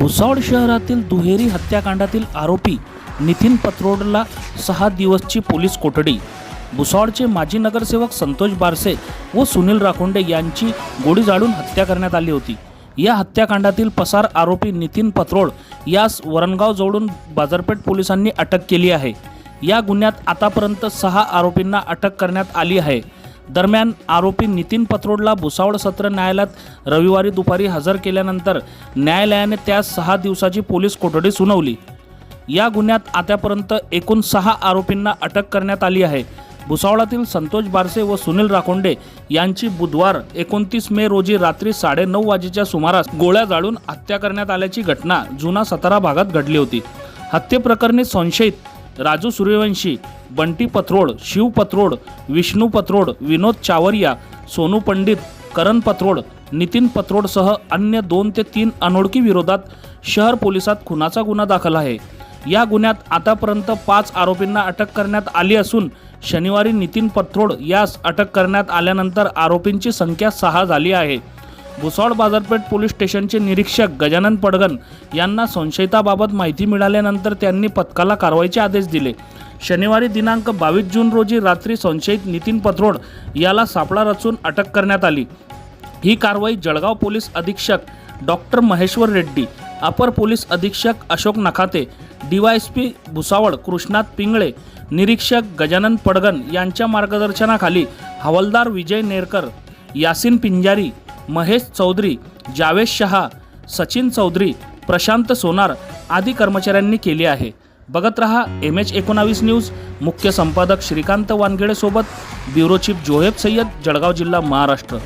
भुसावळ शहरातील दुहेरी हत्याकांडातील आरोपी नितीन पत्रोडला सहा दिवसची पोलीस कोठडी. भुसावळचे माजी नगरसेवक संतोष बारसे व सुनील राखोंडे यांची गोळी जाळून हत्या करण्यात आली होती. या हत्याकांडातील पसार आरोपी नितीन पत्रोड यास वरणगाव जोडून बाजारपेठ पोलिसांनी अटक केली आहे. या गुन्ह्यात आतापर्यंत सहा आरोपींना अटक करण्यात आली आहे. दरम्यान आरोपी नितीन पत्रोडला भुसावळ सत्र न्यायालयात रविवारी दुपारी हजर केल्यानंतर न्यायालयाने त्यास सहा दिवसाची पोलीस कोठडी सुनावली. या गुन्ह्यात आतापर्यंत एकूण सहा आरोपींना अटक करण्यात आली आहे. भुसावळातील संतोष बारसे व सुनील राखोंडे यांची बुधवार एकोणतीस मे रोजी रात्री साडेनऊ वाजेच्या सुमारास गोळ्या जाळून हत्या करण्यात आल्याची घटना जुना सतारा भागात घडली होती. हत्येप्रकरणी संशयित राजू सूर्यवंशी बंटी पथरोड शिव पथरोड विष्णू पथरोड विनोद चावरिया सोनू पंडित करण पत्रोड नितीन पत्रोडसह अन्य दोन ते तीन अनोळखी विरोधात शहर पोलिसात खुनाचा गुन्हा दाखल आहे. या गुन्ह्यात आतापर्यंत पाच आरोपींना अटक करण्यात आली असून शनिवारी नितीन पथरोड यास अटक करण्यात आल्यानंतर आरोपींची संख्या सहा झाली आहे. भुसावळ बाजारपेठ पोलीस स्टेशनचे निरीक्षक गजानन पडगन यांना संशयिताबाबत माहिती मिळाल्यानंतर त्यांनी पथकाला कारवाईचे आदेश दिले. शनिवारी दिनांक बावीस जून रोजी रात्री संशयित नितीन पथरोड याला सापळा रचून अटक करण्यात आली. ही कारवाई जळगाव पोलीस अधीक्षक डॉक्टर महेश्वर रेड्डी अपर पोलीस अधीक्षक अशोक नखाते डीवायएसपी भुसावळ कृष्णात पिंगळे निरीक्षक गजानन पडगन यांच्या मार्गदर्शनाखाली हवालदार विजय नेरकर यासिन पिंजारी महेश चौधरी जावेद शहा सचिन चौधरी प्रशांत सोनार आदी कर्मचाऱ्यांनी केली आहे. बघत रहा एम एच एकोणावीस न्यूज. मुख्य संपादक श्रीकांत वानखेडेसोबत ब्युरो चीफ जोहेब सय्यद जळगाव जिल्हा महाराष्ट्र.